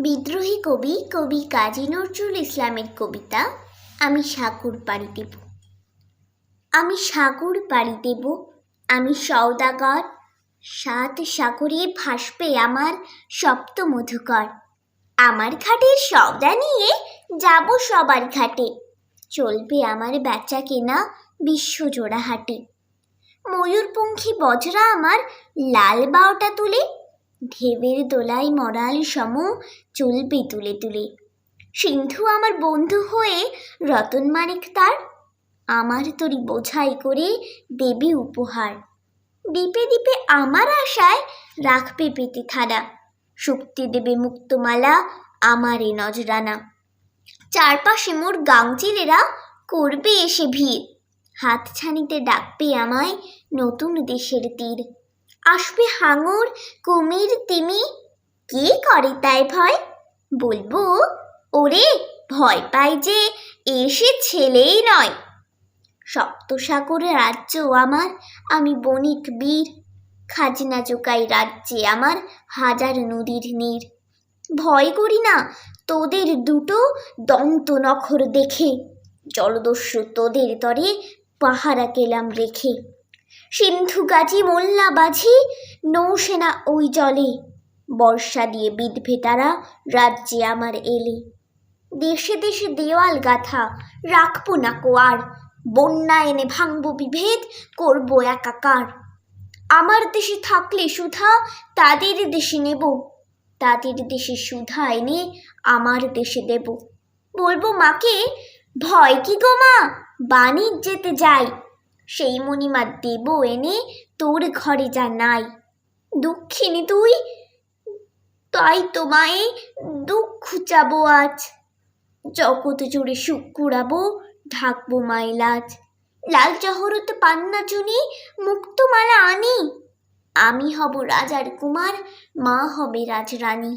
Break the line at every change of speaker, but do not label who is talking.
বিদ্রোহী কবি কবি কাজী নজরুল ইসলামের কবিতা, আমি সাগর পাড়ি দেব। আমি সাগর পাড়ি দেব, আমি সওদাগর, সাত সাগরে ভাসবে আমার সপ্ত মধুকর আমার ঘাটের সওদা নিয়ে যাব সবার ঘাটে, চলবে আমার বেচা কেনা বিশ্বজোড়া হাটে ময়ূরপঙ্খী বজরা আমার লাল বাওটা তুলে ঢেবের দোলায় মরাল সম চলবে তুলে তুলে। সিন্ধু আমার বন্ধু হয়ে রতন মানিক তার। আমার তরি বোঝাই করে দেবে উপহার। দ্বীপে দ্বীপে আমার আশায় রাখবে পেতে থানা। শক্তি দেবে মুক্তমালা আমার নজরানা। চারপাশে মোর গাংচিলেরা করবে এসে ভিড়। হাত ছানিতে ডাকবে আমায় নতুন দেশের তীর। আসবে হাঙর, কুমির, তিমি। কে করে তাই ভয়? বলব, ওরে, ভয় পাই যে এসে ছেলেই নয়। সপ্তসাগরের রাজ্য আমার, আমি বণিক বীর। খাজনা জোকাই রাজ্যে আমার, হাজার নদীর নীর। ভয় করি না, তোদের দুটো দন্ত নখর দেখে। জলদস্যু তোদের তরে পাহারা কেলাম রেখে। সিন্ধু গাজি মোল্লা বাজি নৌসেনা ওই জলে। বর্ষা দিয়ে বিধবে তারা রাজ্যে আমার এলে। দেশে দেশে দেওয়াল গাথা, রাখব না কোয়ার। বন্যা এনে ভাঙবো বিভেদ, করব একাকার। আমার দেশে থাকলে সুধা, তাদের দেশে নেব। তাদের দেশে সুধা এনে আমার দেশে দেব। বলব মাকে, ভয় কি গো মা? বাণিজ্যেতে যাই। সেই মণিমা দেব এনে তোর ঘরে যা নাই। দুঃখিনী তুই, তাই তোমায় দুঃখ চাবো আজ। জগৎ জুড়ে সুখ কুড়াবো, ঢাকবো মাইলাজ লাল জহরতে পান্না চুনি, মুক্তমালা আনি। আমি হব রাজার কুমার, মা হবে রাজরানী।